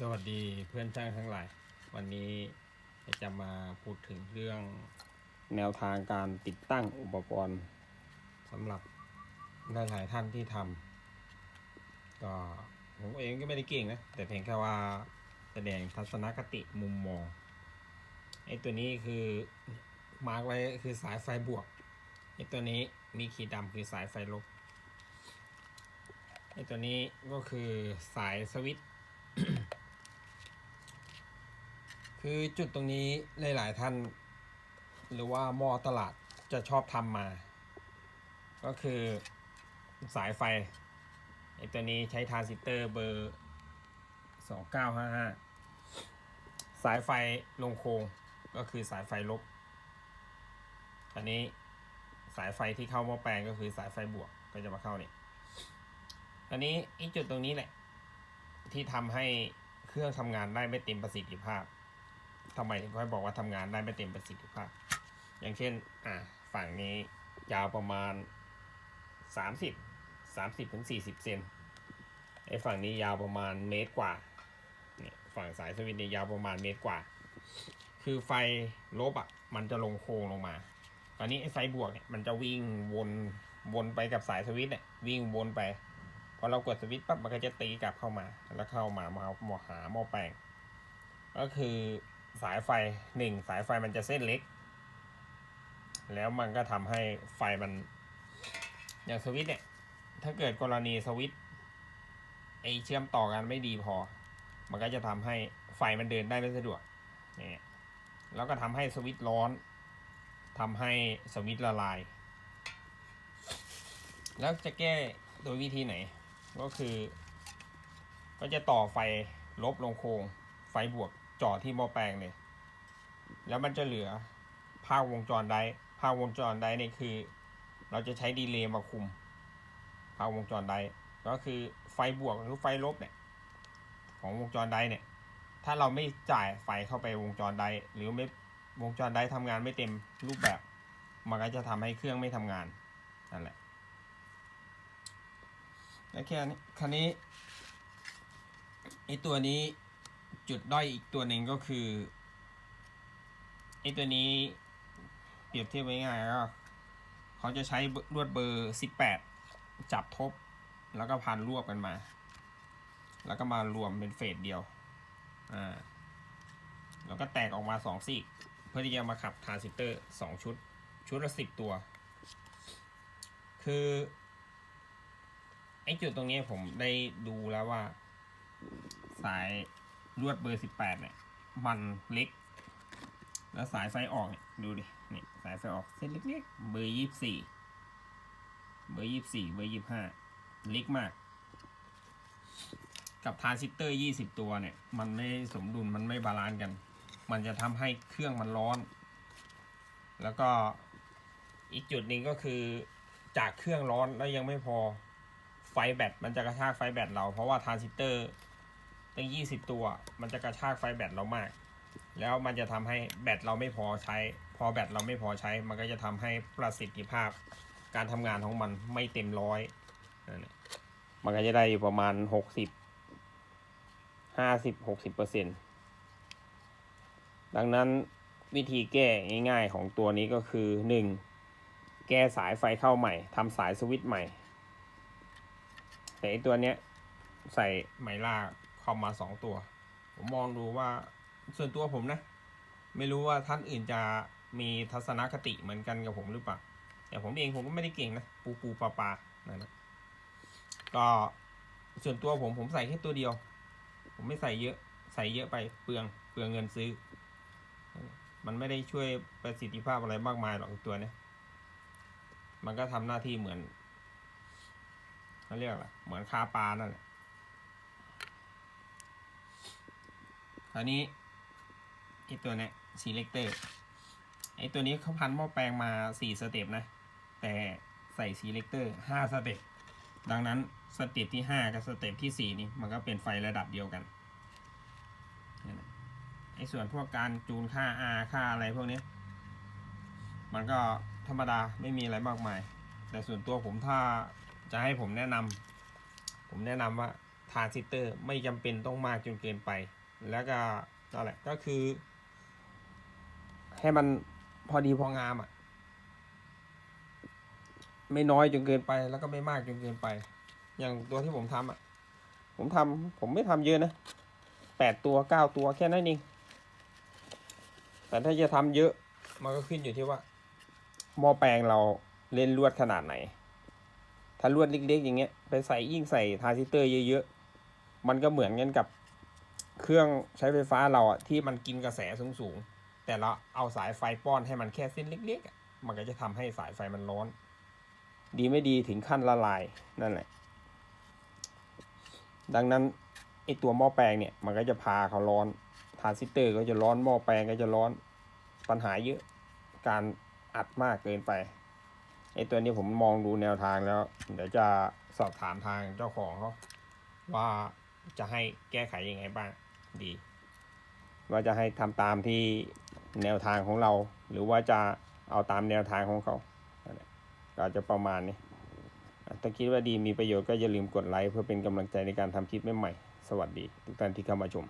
สวัสดีเพื่อนช่างทั้งหลาย วันนี้จะมาพูดถึงเรื่องแนวทางการติดตั้งอุปกรณ์สำหรับหลายๆท่านที่ทำก็ผมเองก็ไม่ได้เก่งนะ แต่เพียงแค่ว่าแสดงทัศนคติมุมมองไอ้ตัวนี้คือมาร์กไว้คือสายไฟบวกไอ้ตัวนี้มีขีดดำคือสายไฟลบไอ้ตัวนี้ก็คือสายสวิตช์ คือจุดตรงนี้หลาย ๆ ท่าน หรือว่ามอตลาดจะชอบทำมา ก็คือสายไฟไอตัวนี้ใช้ทรานซิสเตอร์เบอร์ 2955 สายไฟลงโครงก็คือสายไฟลบ อันนี้สายไฟที่เข้าหม้อแปลงก็คือสายไฟบวกก็จะมาเข้านี่อันนี้อีจุดตรงนี้แหละ ที่ทำให้เครื่องทำงานได้ไม่เต็มประสิทธิภาพ ทำไมถึงค่อยบอกว่าทำงานได้ไม่เต็มประสิทธิภาพ อย่างเช่น อ่า ฝั่งนี้ยาวประมาณ 30 30ถึง40เซนไอ้ฝั่งนี้ยาวประมาณเมตรกว่าเนี่ยฝั่งสายสวิตช์นี่ยาวประมาณเมตรกว่า คือไฟลบอะมันจะลงโค้งลงมา ตอนนี้ไอ้ไฟบวกเนี่ยมันจะวิ่งวนวนไปกับสายสวิตช์เนี่ยวิ่งวนไปพอเรากดสวิตช์ปั๊บมันก็จะตีกลับเข้ามา แล้วเข้ามามาหมอหาหม้อแปลงก็คือ สายไฟหนึ่งสายไฟมันจะเส้นเล็ก แล้วมันก็ทำให้ไฟมัน อย่างสวิตเนี่ย ถ้าเกิดกรณีสวิตไอเชื่อมต่อกันไม่ดีพอ มันก็จะทำให้ไฟมันเดินได้ไม่สะดวกเนี่ยแล้วก็ทำให้สวิตร้อนทำให้สวิตละลาย แล้วจะแก้โดยวิธีไหน ก็คือ ก็จะต่อไฟลบลงโครงไฟบวก จ่อที่หม้อแปลงเลยแล้วมันจะเหลือภาควงจรได้ภาควงจรได้เนี่ยคือ เราจะใช้ดีเลย์มาคุมภาควงจรได้ก็คือไฟบวกหรือไฟลบเนี่ยของวงจรได้เนี่ย ถ้าเราไม่จ่ายไฟเข้าไปวงจรได้หรือไม่วงจรได้ทำงานไม่เต็มรูปแบบ มันก็จะทำให้เครื่องไม่ทำงานนั่นแหละแล้วแค่นี้คันนี้ไอตัวนี้ จุดด้อยอีกตัวหนึ่งก็คือไอตัวนี้เปรียบเทียบไว้ง่ายก็เขาจะใช้ลวดเบอร์สิบแปดจับทบ แล้วก็พันรวบกันมา แล้วก็มารวมเป็นเฟสเดียวอ่าแล้วก็แตกออกมาสองซี่เพื่อที่จะมาขับทรานซิสเตอร์สองชุด ชุดละสิบตัว คือไอ้จุดตรงนี้ผมได้ดูแล้วว่าสาย ลวดเบอร์สิบแปดเนี่ยมันเล็ก แล้วสายไฟออกเนี่ยดูดินี่สายไฟออกเส้นเล็กๆเบอร์ยี่สี่เบอร์ยี่สี่เบอร์ยี่ห้าเล็กมาก กับทรานซิสเตอร์ยี่สิบตัวเนี่ย มันไม่สมดุลมันไม่บาลานซ์กัน มันจะทำให้เครื่องมันร้อน แล้วก็อีกจุดหนึ่งก็คือจากเครื่องร้อนแล้วยังไม่พอไฟแบตมันจะกระชากไฟแบตเราเพราะว่าทรานซิสเตอร์ ตั้งยี่สิบตัว มันจะกระชากไฟแบตเรามาก แล้วมันจะทำให้แบตเราไม่พอใช้ พอแบตเราไม่พอใช้ มันก็จะทำให้ประสิทธิภาพ การทำงานของมันไม่เต็มร้อยนั่นมันก็จะได้อยู่ประมาณหกสิบห้าสิบหกสิบเปอร์เซ็นดังนั้นวิธีแก้ง่ายๆของตัวนี้ก็คือหนึ่งแก้สายไฟเข้าใหม่ทำสายสวิตช์ใหม่ แต่ไอตัวเนี้ยใส่ไมล่า เข้ามาสองตัว ผมมองดูว่าส่วนตัวผมนะ ไม่รู้ว่าท่านอื่นจะมีทัศนคติเหมือนกันกับผมหรือเปล่าแต่ผมเองผมก็ไม่ได้เก่งนะ ปูปูปลาปลานะนะก็ส่วนตัวผมผมใส่แค่ตัวเดียว ผมไม่ใส่เยอะ ใส่เยอะไปเปลืองเปลืองเงินซื้อ มันไม่ได้ช่วยประสิทธิภาพอะไรมากมายหรอกตัวเนี้ยมันก็ทำหน้าที่เหมือนเขาเรียกอะไรเหมือนคาปลานั่นแหละ ราวนี้ไอตัวเนี้ย selector ไอตัวนี้เขาพันหม้อแปลงมาสี่สเต็ปนะ แต่ใส่ selector ห้าสเต็ปดังนั้นสเต็ปที่ห้ากับสเต็ปที่สี่นี่มันก็เป็นไฟระดับเดียวกันไอส่วนพวกการจูนค่า R ค่าอะไรพวกนี้ มันก็ธรรมดาไม่มีอะไรมากมาย แต่ส่วนตัวผมถ้าจะให้ผมแนะนำผมแนะนำว่าทรานซิสเตอร์ไม่จำเป็นต้องมากจนเกินไป แล้วก็นั่นแหละก็คือ ให้มันพอดีพองามอะ ไม่น้อยจนเกินไป แล้วก็ไม่มากจนเกินไป อย่างตัวที่ผมทำอะ ผมทำผมไม่ทำเยอะนะแปดตัวเก้าตัวแค่นั้นเองแต่ถ้าจะทำเยอะ มันก็ขึ้นอยู่ที่ว่าหม้อแปลงเราเล่นลวดขนาดไหน ถ้าลวดเล็กๆอย่างเงี้ย ไปใส่ยิ่งใส่ทาซิสเตอร์เยอะๆ มันก็เหมือนกันกับ เครื่องใช้ไฟฟ้าเราอะที่มันกินกระแสสูงๆแต่เราเอาสายไฟป้อนให้มันแค่เส้นเล็กๆมันก็จะทำให้สายไฟมันร้อน ดีไม่ดีถึงขั้นละลายนั่นแหละ ดังนั้นไอตัวหม้อแปลงเนี่ยมันก็จะพาเขาร้อนทรานซิสเตอร์ก็จะร้อนหม้อแปลงก็จะร้อนปัญหาเยอะการอัดมากเกินไปไอตัวนี้ผมมองดูแนวทางแล้ว เดี๋ยวจะสอบถามทางเจ้าของเขาว่าจะให้แก้ไขยังไงบ้าง ดีว่าจะให้ทำตามที่แนวทางของเรา หรือว่าจะเอาตามแนวทางของเขาก็จะประมาณนี้ถ้าคิดว่าดีมีประโยชน์ก็อย่าลืมกดไลค์เพื่อเป็นกำลังใจในการทำคลิปใหม่ๆ สวัสดี ทุกท่านที่เข้ามาชม